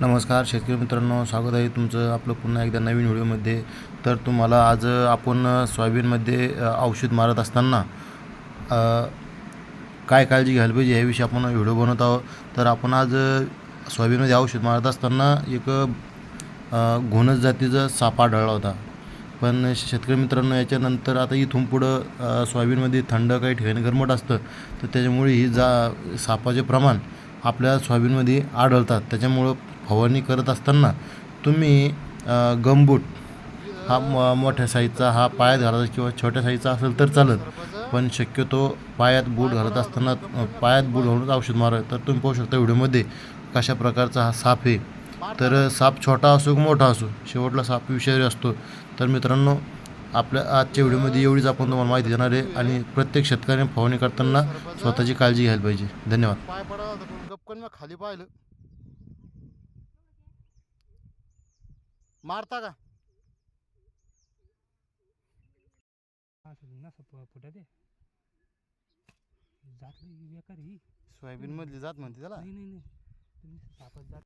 नमस्कार शेतकरी मित्रांनो स्वागत आहे तुमचं आपलं पुन्हा एकदा नवीन व्हिडिओमध्ये. तर तुम्हाला आज आपण सोयाबीनमध्ये औषध मारत असताना काय काळजी घ्यायला पाहिजे याविषयी आपण व्हिडिओ बनवत आहोत. तर आपण आज सोयाबीनमध्ये औषध मारत असताना एक घोणस जातीचा साप आढळला होता. पण शेतकरी मित्रांनो याच्यानंतर आता इथून पुढं सोयाबीनमध्ये थंड काही ठिकाणी गरमट असतं तर त्याच्यामुळे ही जा सापाचे प्रमाण आपल्या सोयाबीनमध्ये आढळतात. त्याच्यामुळं फवारणी करत असताना तुम्ही गमबूट हा म मोठ्या साईजचा हा पायात घालायचा किंवा छोट्या साईजचा असेल तर चालत. पण शक्यतो पायात बूट घालत असताना पायात बूट घालूनच औषध मारा. तर तुम्ही पाहू शकता व्हिडिओमध्ये कशा प्रकारचा हा साप आहे. तर साप छोटा असो की मोठा असो शेवटला साप विषारी असतो. तर मित्रांनो आपल्या आजच्या व्हिडिओमध्ये एवढीच आपण तुम्हाला माहिती देणार आहे आणि प्रत्येक शेतकऱ्याने फवारणी करताना स्वतःची काळजी घ्यायला पाहिजे. धन्यवाद. पाय पडावा खाली पाहिलं. मारता का? असं जात बेकार ही. सोयाबीन मधली जात म्हणते त्याला. नाही नाही नाही. तुम्ही सापात जात